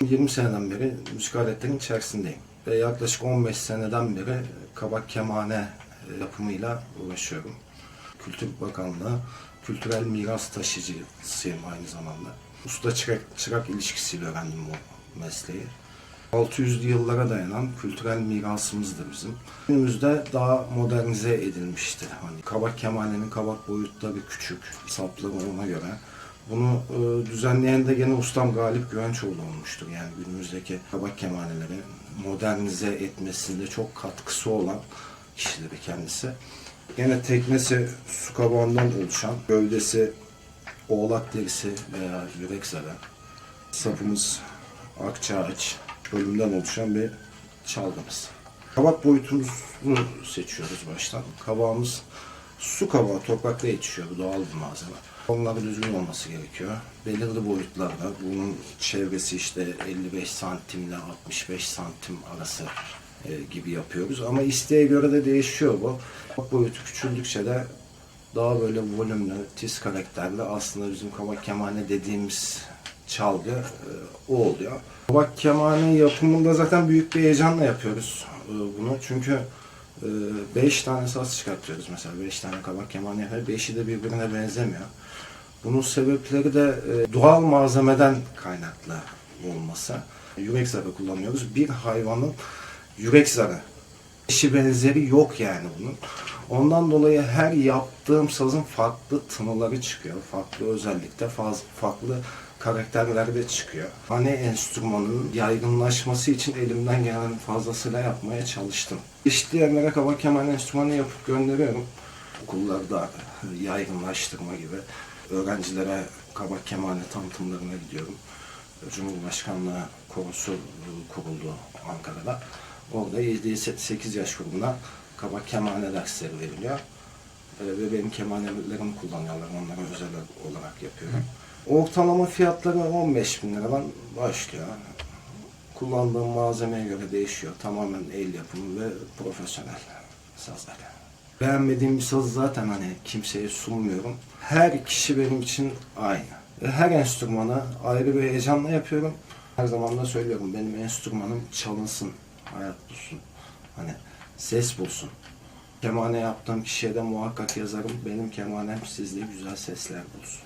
20 seneden beri müzik aletlerinin içerisindeyim. Ve yaklaşık 15 seneden beri kabak kemane e, yapımıyla uğraşıyorum. Kültür Bakanlığı kültürel miras taşıyıcısıyım aynı zamanda. Usta çırak, çırak ilişkisiyle öğrendim bu mesleği. 600'lü yıllara dayanan kültürel mirasımızdır bizim. Günümüzde daha modernize edilmiştir. Hani kabak kemanenin kabak boyutları küçük, sapları ona göre. Bunu e, düzenleyen de gene ustam Galip Güvençoğlu olmuştur. Yani günümüzdeki kabak kemaneleri modernize etmesinde çok katkısı olan kişileri kendisi. Gene teknesi su kabağından oluşan, gövdesi oğlak derisi veya yürek zarı. Sapımız akçaağaç bölümden oluşan bir çalgımız. Kabak boyutumuzu seçiyoruz baştan. Kabağımız su kabağı toprakta yetişiyor. Bu doğal bir malzeme. Onları düzgün olması gerekiyor. Belirli boyutlarda bunun çevresi işte 55 santimle 65 santim arası e, gibi yapıyoruz. Ama isteğe göre de değişiyor bu. Boyutu küçüldükçe de daha böyle volümlü, tiz karakterli aslında bizim kabak kemane dediğimiz çalgı e, o oluyor. Kabak kemane yapımında zaten büyük bir heyecanla yapıyoruz e, bunu. Çünkü 5 tane saz çıkartıyoruz mesela. 5 tane kabak kemane yapıyor. Beşi de birbirine benzemiyor. Bunun sebepleri de e, doğal malzemeden kaynaklı olması. Yürek zarı kullanıyoruz. Bir hayvanın yürek zarı. Eşi benzeri yok yani bunun. Ondan dolayı her yaptığım sazın farklı tınıları çıkıyor. Farklı özellikte farklı karakterlerde çıkıyor. Hani enstrümanın yaygınlaşması için elimden gelen fazlasıyla yapmaya çalıştım. İsteyenlere kabak keman enstrümanı yapıp gönderiyorum. Okullarda yaygınlaştırma gibi. Öğrencilere kabak kemane tanıtımlarına gidiyorum. Cumhurbaşkanlığı korosu kuruldu Ankara'da. Orada 7-8 yaş grubuna kabak kemane dersleri veriliyor. Ee, Ve benim kemanelerimi kullanıyorlar. Onlara özel olarak yapıyorum. Ortalama fiyatları 15 bin liradan başlıyor. Kullandığım malzemeye göre değişiyor. Tamamen el yapımı ve profesyonel sazlar. Beğenmediğim bir sazı zaten hani kimseye sunmuyorum. Her kişi benim için aynı. Her enstrümanı ayrı bir heyecanla yapıyorum. Her zaman da söylüyorum benim enstrümanım çalınsın, hayat bulsun. Hani ses bulsun. Kemane yaptığım kişiye de muhakkak yazarım. Benim kemanem sizde güzel sesler bulsun.